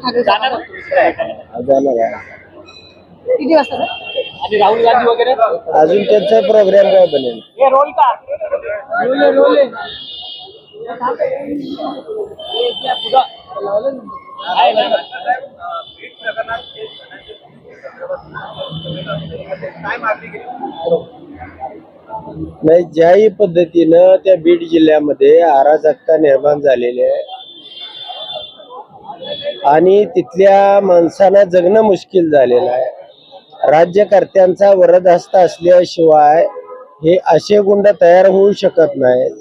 ठाकरे जाणार जाणार. का तुम्ही तिकडे भेटायला? जाणार आहे किती वाजता सर? आणि राहुल गांधी वगैरे अजून त्यांचा प्रोग्राम काय बनेल हे रोल का रोल आहे, रोल आहे. आहे ना? नाही ज्याही पद्धतीनं त्या बीड जिल्ह्यामध्ये अराजकता निर्माण झालेली आहे आणि तिथल्या माणसांना जगणं मुश्किल झालेलं आहे. राज्यकर्त्यांचा वरदहस्त असल्याशिवाय हे असे गुंड तयार होऊ शकत नाहीत.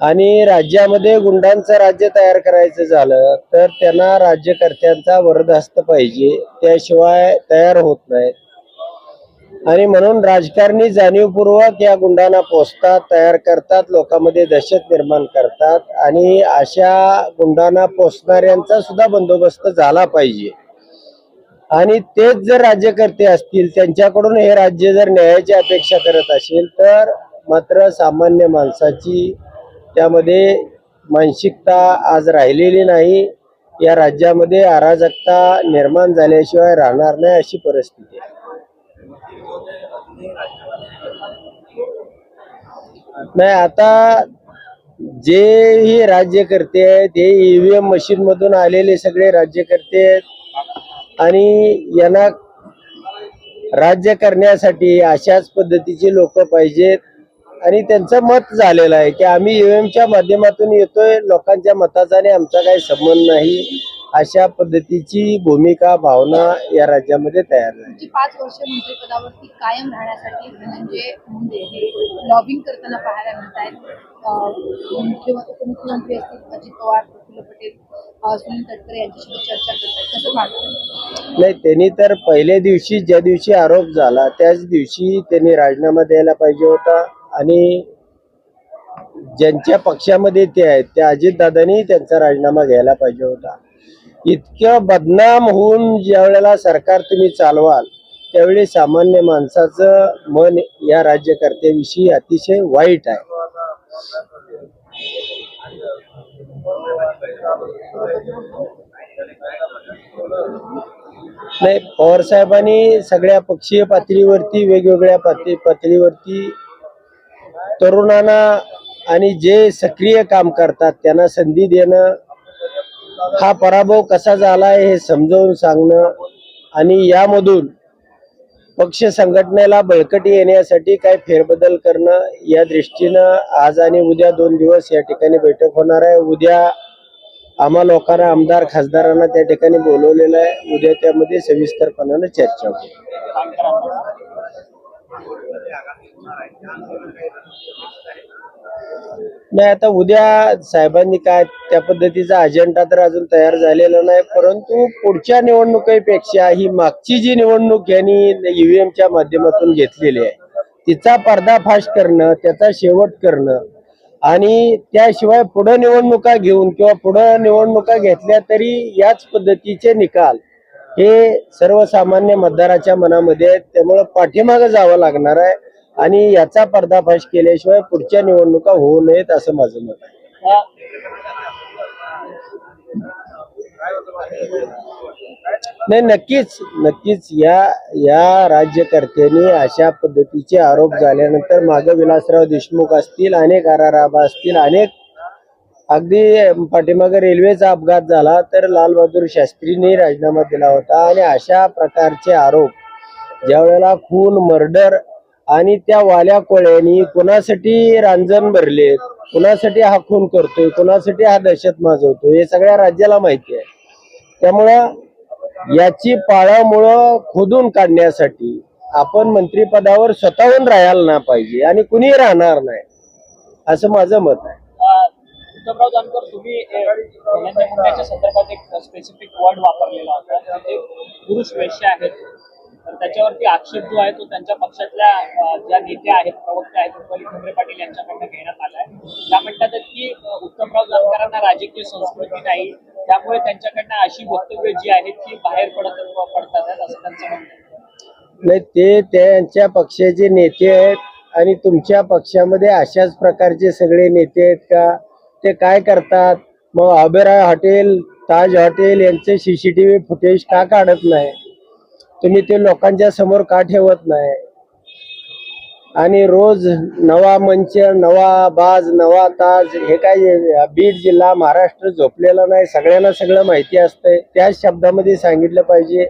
आणि राज्यामध्ये गुंडांचं राज्य तयार करायचं झालं तर त्यांना राज्यकर्त्यांचा वरदहस्त पाहिजे त्याशिवाय तयार होत नाहीत. आणि म्हणून राजकारणी जाणीवपूर्वक या गुंडांना पोचतात तयार करतात लोकांमध्ये दहशत निर्माण करतात आणि अशा गुंडांना पोचणाऱ्यांचा सुद्धा बंदोबस्त झाला पाहिजे. आणि तेच जर राज्यकर्ते असतील त्यांच्याकडून हे राज्य जर न्यायाची अपेक्षा करत असेल तर मात्र सामान्य माणसाची त्यामध्ये मानसिकता आज राहिलेली नाही. या राज्यामध्ये अराजकता निर्माण झाल्याशिवाय राहणार नाही अशी परिस्थिती आहे. नाही आता जे ही राज्यकर्ते आहेत हे ईव्हीएम मशीन मधून आलेले सगळे राज्यकर्ते आहेत. आणि यांना राज्य करण्यासाठी अशाच पद्धतीचे लोक पाहिजेत. आणि त्यांचं मत झालेलं आहे की आम्ही ईव्हीएमच्या माध्यमातून येतोय लोकांच्या मताचा आणि आमचा काही संबंध नाही. अशा पद्धतीची भूमिका भावना या राज्यामध्ये तयार झाली. तुमची पाच वर्ष मंत्रिपदावरती कायम राहण्यासाठी धनंजय मुंडे हे लॉबिंग करताना पाहायला मिळत आहेत मुख्यमंत्री उपमुख्यमंत्री असतील अजित पवार प्रफुल्ल पटेल सुनील तटकरे यांच्यासोबत चर्चा करतात कसं वाटतं? नाही त्यांनी तर पहिल्या दिवशी ज्या दिवशी आरोप झाला त्याच दिवशी त्यांनी राजीनामा द्यायला पाहिजे होता. आणि ज्यांच्या पक्षामध्ये ते आहेत त्या अजितदादांनी त्यांचा राजीनामा घ्यायला पाहिजे होता. इतकं बदनाम होऊन ज्या वेळेला सरकार तुम्ही चालवाल त्यावेळी सामान्य माणसाचं मन या राज्यकर्त्याविषयी अतिशय वाईट आहे. नाही पवार साहेबांनी सगळ्या पक्षीय पातळीवरती वेगवेगळ्या पातळी पातळीवरती तरुणांना आणि जे सक्रिय काम करतात त्यांना संधी देणं हा पराभव कसा झालाय हे समजावून सांगणं आणि यामधून पक्ष संघटनेला बळकटी येण्यासाठी काय फेरबदल करणं या दृष्टीनं आज आणि उद्या दोन दिवस या ठिकाणी बैठक होणार आहे. उद्या आम्हा लोकांना आमदार खासदारांना त्या ठिकाणी बोलवलेलं आहे. उद्या त्यामध्ये सविस्तरपणानं चर्चा होईल. नाही आता उद्या साहेबांनी काय त्या पद्धतीचा अजेंडा तर अजून तयार झालेला नाही परंतु पुढच्या निवडणुकीपेक्षा ही मागची जी निवडणूक यांनी ईव्हीएमच्या माध्यमातून घेतलेली आहे तिचा पर्दाफाश करणं त्याचा शेवट करणं आणि त्याशिवाय पुढे निवडणुका घेऊन किंवा पुढे निवडणुका घेतल्या तरी याच पद्धतीचे निकाल हे सर्वसामान्य मतदाराच्या मनामध्ये आहेत त्यामुळं पाठीमागं जावं लागणार आहे आणि याचा पर्दाफाश केल्याशिवाय पुढच्या निवडणुका होऊ नयेत असं माझं मत आहे. नाही नक्कीच नक्कीच या या राज्यकर्त्यांनी अशा पद्धतीचे आरोप झाल्यानंतर मागे विलासराव देशमुख असतील अनेक आराराबा असतील अनेक अगदी पाठीमागे रेल्वेचा अपघात झाला तर लालबहादूर शास्त्रींनी राजीनामा दिला होता. आणि अशा प्रकारचे आरोप ज्या वेळेला खून मर्डर आणि त्या वाल्या कोळ्यांनी कुणासाठी रांजण भरले कुणासाठी हा खून करतोय कुणासाठी हा दहशत माजवतोय हे सगळ्या राज्याला माहिती आहे. त्यामुळं याची पाळामुळं खोदून काढण्यासाठी आपण मंत्रिपदावर स्वतःहून राहायला ना पाहिजे आणि कुणी राहणार नाही असं माझं मत आहे. अं, उत्तमराव जानकर तुम्ही धनंजय मुंडेच्या संदर्भात एक स्पेसिफिक वर्ड वापरलेला होता. ते पुरुष वेश्या आहेत. तर त्याच्यावरती आक्षेप जो आहे तो त्यांच्या पक्षातल्या ज्या नेत्या आहेत प्रवक्त्या आहेत रुपाली ठोंबरे पाटील यांच्याकडनं घेण्यात आलाय त्या म्हणतात की उत्तमराव जानकरांना राजकीय संस्कृती नाही. त्यामुळे त्यांच्याकडनं अशी वक्तव्य जी आहेत ती बाहेर पडत पडतात असं त्यांचं म्हणणं नाही ते त्यांच्या पक्षाचे नेते आहेत आणि तुमच्या पक्षामध्ये अशाच प्रकारचे सगळे नेते आहेत का? ते काय करतात? मग अबेराय हॉटेल ताज हॉटेल यांचे सीसीटीव्ही फुटेज का काढत नाही? तुम्ही ते लोकांच्या समोर का ठेवत नाही? आणि रोज नवा मंच नवा बाज नवा ताज हे काय बीड जिल्हा महाराष्ट्र झोपलेला नाही. सगळ्यांना सगळं माहिती असतंय. त्याच शब्दामध्ये सांगितलं पाहिजे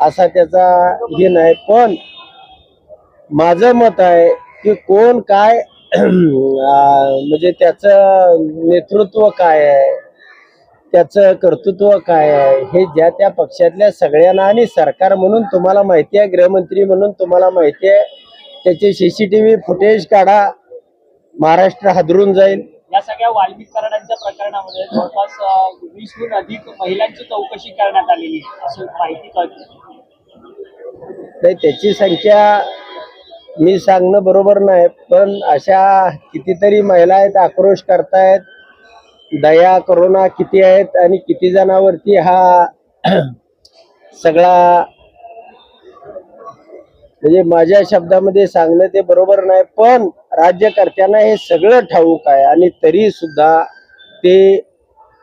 असा त्याचा हे नाही. पण माझं मत आहे की कोण काय म्हणजे त्याचं नेतृत्व काय आहे? त्याचं कर्तृत्व काय आहे? हे ज्या त्या पक्षातल्या सगळ्यांना आणि सरकार म्हणून तुम्हाला माहिती आहे गृहमंत्री म्हणून तुम्हाला माहिती आहे त्याचे सीसीटीव्ही फुटेज काढा महाराष्ट्र हादरून जाईल. या सगळ्या वाल्मिक कराडांच्या प्रकरणामध्ये जवळपास वीसहून अधिक महिलांची चौकशी करण्यात आलेली आहे. असं माहिती कळते. तर त्याची संख्या मी सांगणं बरोबर नाही पण अशा कितीतरी महिला आहेत आक्रोश करतायत. दया करोना किती आहेत आणि किती जणांवरती हा सगळा म्हणजे माझ्या शब्दामध्ये सांगणं ते बरोबर नाही पण राज्यकर्त्यांना हे सगळं ठाऊक आहे आणि तरी सुद्धा ते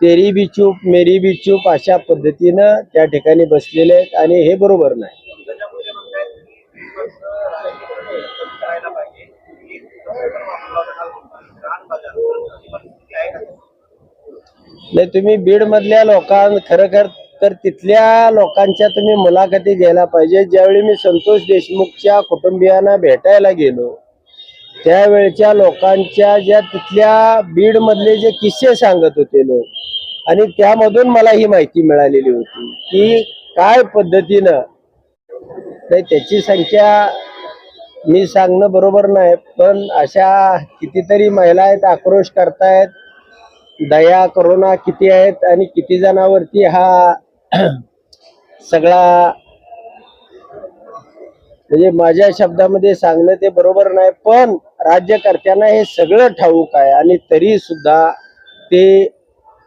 तेरी बी चूप मेरी बी चूप अशा पद्धतीनं त्या ठिकाणी बसलेले आहेत आणि हे बरोबर नाही. नाही तुम्ही बीड मधल्या लोकां खरं तर तिथल्या लोकांच्या तुम्ही मुलाखती घ्यायला पाहिजे. ज्यावेळी मी संतोष देशमुखच्या कुटुंबियांना भेटायला गेलो त्यावेळच्या लोकांच्या ज्या तिथल्या बीड मधले जे किस्से सांगत होते लोक आणि त्यामधून मला ही माहिती मिळालेली होती की काय पद्धतीनं नाही त्याची संख्या मी सांगणं बरोबर नाही पण अशा कितीतरी महिला आहेत आक्रोश करतायत दया करोना किती आहेत आणि किती जणांवरती हा सगळा म्हणजे माझ्या शब्दामध्ये सांगणं ते बरोबर नाही पण राज्यकर्त्यांना हे सगळं ठाऊक आहे आणि तरी सुद्धा ते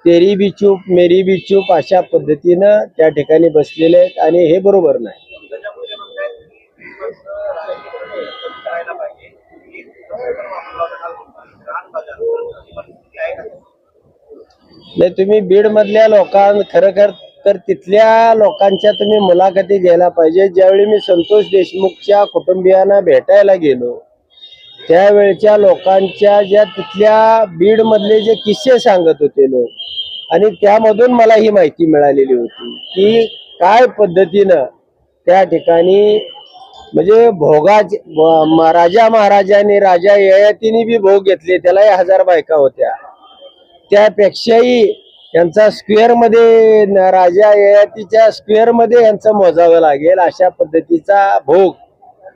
तेरी बी चूप मेरी बी चूप अशा पद्धतीनं त्या ठिकाणी बसलेले आहेत आणि हे बरोबर नाही. नाही तुम्ही बीड मधल्या लोकां खर तर तिथल्या लोकांच्या तुम्ही मुलाखती घ्यायला पाहिजे. ज्यावेळी मी संतोष देशमुखच्या कुटुंबियांना भेटायला गेलो त्यावेळच्या लोकांच्या ज्या तिथल्या बीड मधले जे किस्से सांगत होते लोक आणि त्यामधून मला ही माहिती मिळालेली होती की काय पद्धतीनं त्या ठिकाणी म्हणजे भोगाचे राजा महाराजांनी राजा ययातीने बी भोग घेतले. त्यालाही हजार बायका होत्या. त्यापेक्षाही यांचा स्क्वेअरमध्ये राजा ययातीच्या स्क्वेअरमध्ये यांचं मोजावं लागेल अशा पद्धतीचा भोग.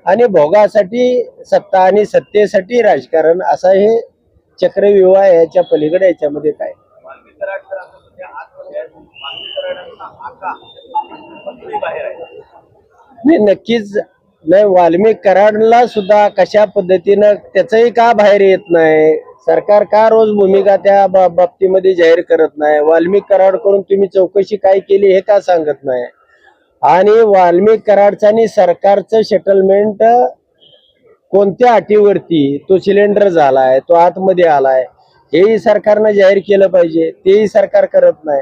आणि भोगासाठी सत्ता आणि सत्तेसाठी राजकारण असा हे चक्रविवाह याच्या पलीकडे याच्यामध्ये काय? नाही नक्कीच. नाही वाल्मिक कराडला सुद्धा कशा पद्धतीनं त्याचंही का बाहेर येत नाही? सरकार का रोज भूमिका त्या बा- बाबतीमध्ये जाहीर करत नाही? वाल्मिक कराड करून तुम्ही चौकशी काय केली हे का सांगत नाही? आणि वाल्मिक कराडचं आणि सरकारचं सेटलमेंट कोणत्या अटीवरती? तो सिलेंडर झालाय तो आतमध्ये आलाय. हेही सरकारनं जाहीर केलं पाहिजे. तेही सरकार करत नाही.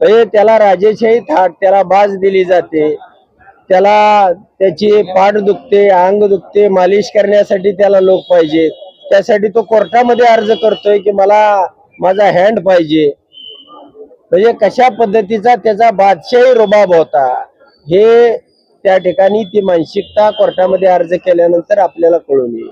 म्हणजे त्याला राजेशाही थाट त्याला बाज दिली जाते. त्याला त्याची पाठ दुखते अंग दुखते मालिश करण्यासाठी त्याला लोक पाहिजेत. त्यासाठी तो कोर्टामध्ये अर्ज करतोय की मला माझा हँड पाहिजे. म्हणजे कशा पद्धतीचा त्याचा बादशाही रुबाब होता हे त्या ठिकाणी ती मानसिकता कोर्टामध्ये अर्ज केल्यानंतर आपल्याला कळून येईल.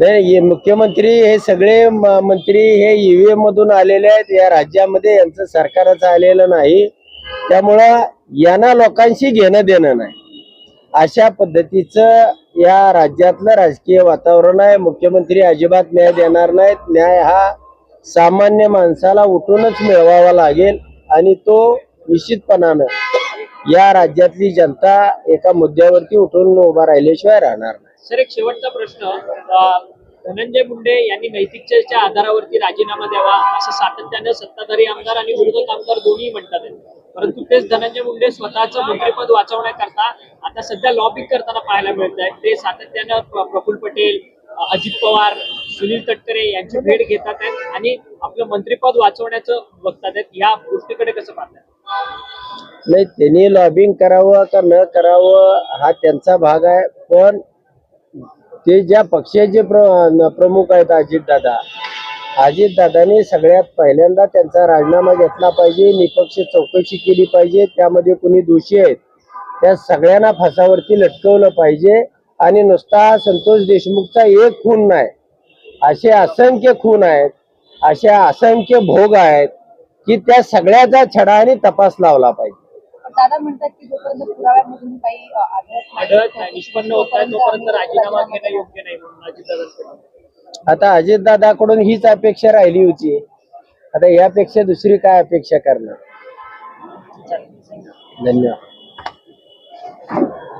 नाही मुख्यमंत्री हे सगळे मंत्री हे ईव्हीएम मधून आलेले आहेत. या राज्यामध्ये यांचं सरकारच आलेलं नाही. त्यामुळं यांना लोकांशी घेणं देणं नाही. अशा पद्धतीचं या राज्यातलं राजकीय वातावरण आहे. मुख्यमंत्री अजिबात न्याय देणार नाहीत. न्याय हा सामान्य माणसाला उठूनच मिळवावा लागेल आणि तो निश्चितपणानं या राज्यातली जनता एका मुद्द्यावरती उठून उभा राहिल्याशिवाय राहणार नाही. सर एक शेवटचा प्रश्न. धनंजय मुंडे यांनी नैतिकतेच्या आधारावरती राजीनामा द्यावा असं सातत्यानं सत्ताधारी आमदार आणि विरोधक आमदार दोन्ही म्हणतात. परंतु तेच धनंजय मुंडे स्वतःचं मंत्रिपद वाचवण्याकरता आता सध्या लॉबिंग करताना पाहायला मिळत आहे ते सातत्यानं प्रफुल्ल पटेल अजित पवार सुनील तटकरे यांची भेट घेतात आहेत आणि आपलं मंत्रिपद वाचवण्याचं बघतात आहेत. या गोष्टीकडे कसं पाहतात नाही त्यांनी लॉबिंग करावं का न करावं हा त्यांचा भाग आहे. पण ते ज्या पक्षाचे प्र प्रमुख आहेत अजितदादा अजितदादांनी सगळ्यात पहिल्यांदा त्यांचा राजीनामा घेतला पाहिजे. निपक्ष चौकशी केली पाहिजे. त्यामध्ये कुणी दोषी आहेत? त्या सगळ्यांना फासावरती लटकवलं पाहिजे आणि नुसता संतोष देशमुखचा एक खून नाही. असे असंख्य खून आहेत अशा असंख्य भोग आहेत की त्या सगळ्याचा छडा आणि तपास लावला पाहिजे. दादा म्हणतात की जोपर्यंत पुराव्यामधून काही अ, आढळत नाही, आढळत नाही निष्पन्न होत आहे तोपर्यंत आम्ही राजीनामा राजीनामा घेणं योग्य नाही म्हणून अजितदादांकडून आता अजितदादाकडून हीच अपेक्षा राहिली होती. आता यापेक्षा दुसरी काय अपेक्षा करणार? धन्यवाद.